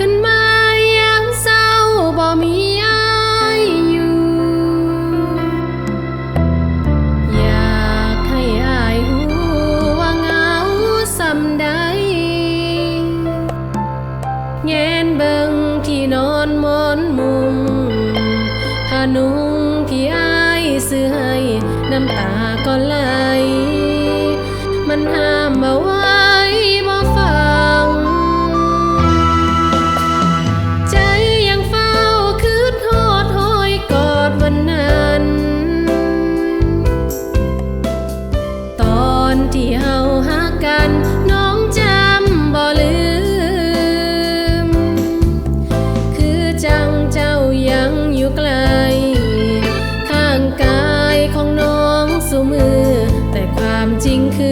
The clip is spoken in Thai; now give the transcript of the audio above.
กันมาอย่างเศร้าบ่มีอายอยู่ อยากให้อายหูว่าเหงาสำใดแงนเบิงที่นอนมอนมุงผานุ่งที่อายเสื้อให้น้ำตาก็ไหลมันห้ามบ่ไที่เฮาหักกัน น้องจำบ่ลืม คือจังเจ้ายังอยู่ไกล ข้างกายของน้องสุมือ แต่ความจริงคือ